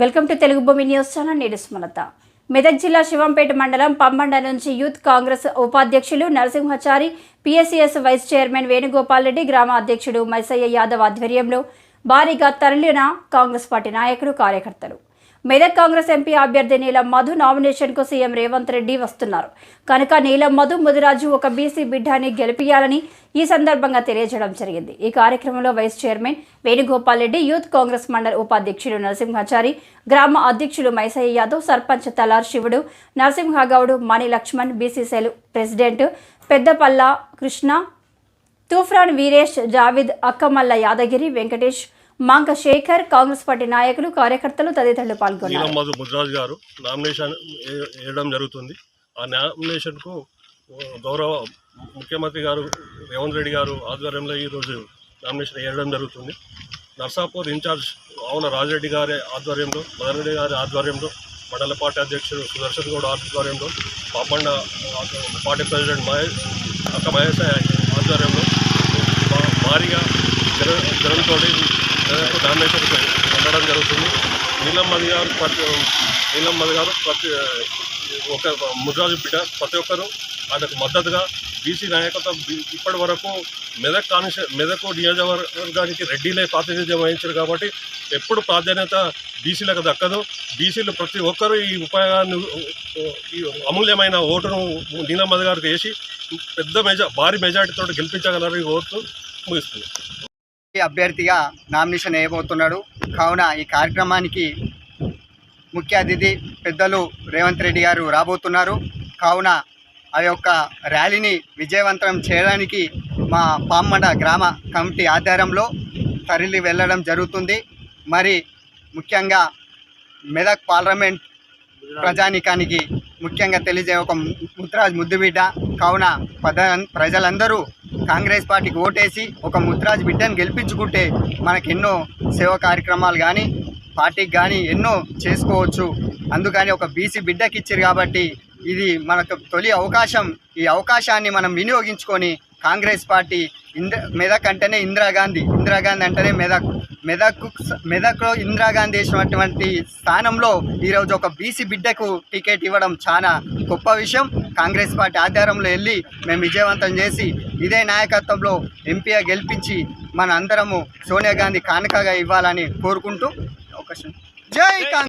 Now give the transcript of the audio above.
Welcome to Telugu భూమి news channel నేను సుమలత. మెదక్ జిల్లా శివంపేట మండలం పంబండ నుంచి యూత్ కాంగ్రెస్ ఉపాధ్యక్షులు Narasimhachari PSCS vice chairman Venugopal Reddy గ్రామ అధ్యక్షుడు మైసయ్య యాదవ్ ఆధ్వర్యంలో భారీగా తరలిన కాంగ్రెస్ పార్టీ నాయకులు కార్యకర్తలు. మెదక్ కాంగ్రెస్ ఎంపీ అభ్యర్థి నీలం మధు నామినేషన్కు సీఎం రేవంత్ రెడ్డి వస్తున్నారు. కనుక నీలం మధు ముదిరాజు ఒక బీసీ బిడ్డాని గెలిపియాలని ఈ సందర్భంగా తెలియజేయడం జరిగింది. ఈ కార్యక్రమంలో vice chairman Venugopal Reddy youth Congress మండల ఉపాధ్యక్షుడు నరసింహాచారి గ్రామ అధ్యక్షులు Maisaiah Yadav sarpanch Talar Shivudu Narasimhagoud Mani Laxman BCCL president Peddapalla Krishna Toofran Veeresh Javid Akkamalla Yadagiri Venkatesh Manka Shekhar Congress party నాయకులు కార్యకర్తలు తదితరులు పాల్గొన్నారు. నీలం మధు ముద్రాజ్ గారు నామినేషన్ వేయడం జరుగుతుంది. ఆ నామినేషన్కు గౌరవ ముఖ్యమంత్రి గారు రేవంత్ రెడ్డి గారు ఆధ్వర్యంలో ఈరోజు నామినేషన్ వేయడం జరుగుతుంది. నర్సాపూర్ ఇన్ఛార్జ్ ఆవుల రాజరెడ్డి గారి ఆధ్వర్యంలో మదన్ రెడ్డి గారి ఆధ్వర్యంలో మండల పార్టీ అధ్యక్షుడు సుదర్శన్ గౌడ్ ఆధ్వర్యంలో పాపండ పార్టీ ప్రెసిడెంట్ మహేష్ అక్క మహేష్ ఆధ్వర్యంలో భారీగా జన జనంతో నామినేషన్ ఉండడం జరుగుతుంది. నీలం మది గారు ప్రతి నీలం మది గారు ప్రతి ఒక ముద్రాజు బిడ్డ ప్రతి ఒక్కరు ఆయనకు మద్దతుగా బీసీ నాయకత్వం ఇప్పటి వరకు మెదక్ కాన్ష మెదక్ నియోజకవర్గానికి రెడ్డిలే ప్రాతినిధ్యం వహించారు కాబట్టి ఎప్పుడు ప్రాధాన్యత బీసీలకు దక్కదు. బీసీలు ప్రతి ఒక్కరూ ఈ ఉపయోగాన్ని ఈ అమూల్యమైన ఓటును నీలం గారికి వేసి పెద్ద మెజా భారీ మెజార్టీతో గెలిపించగలరని కోరుతూ ముగిస్తుంది అభ్యర్థిగా నామినేషన్ వేయబోతున్నాడు. కావున ఈ కార్యక్రమానికి ముఖ్య అతిథి పెద్దలు రేవంత్ రెడ్డి గారు రాబోతున్నారు. కావున ఆ యొక్క ర్యాలీని విజయవంతం చేయడానికి మా పామ్మడ గ్రామ కమిటీ ఆధారంలో తరలి వెళ్ళడం జరుగుతుంది. మరి ముఖ్యంగా మెదక్ పార్లమెంట్ ప్రజానికానికి ముఖ్యంగా తెలియజే ఒక ముద్రాజ్ ముద్దుబిడ్డ. కావున ప్రజలందరూ కాంగ్రెస్ పార్టీకి ఓటేసి ఒక ముద్రాజ్ బిడ్డను గెలిపించుకుంటే మనకు ఎన్నో సేవ కార్యక్రమాలు కానీ పార్టీకి కానీ ఎన్నో చేసుకోవచ్చు. అందుకని ఒక బీసీ బిడ్డకి ఇచ్చారు కాబట్టి ఇది మనకు తొలి అవకాశం. ఈ అవకాశాన్ని మనం వినియోగించుకొని కాంగ్రెస్ పార్టీ ఇంద్ర మెదక్ అంటేనే ఇందిరాగాంధీ ఇందిరాగాంధీ అంటేనే మెదక్. మెదక్ మెదక్లో ఇందిరాగాంధీ వేసినటువంటి స్థానంలో ఈరోజు ఒక బీసీ బిడ్డకు టికెట్ ఇవ్వడం చాలా గొప్ప విషయం. కాంగ్రెస్ పార్టీ ఆధారంలో వెళ్ళి మేము విజయవంతం చేసి ఇదే నాయకత్వంలో ఎంపీగా గెలిపించి మన అందరము సోనియా గాంధీ కానుకగా ఇవ్వాలని కోరుకుంటూ అవకాశం జై కాంగ్రెస్!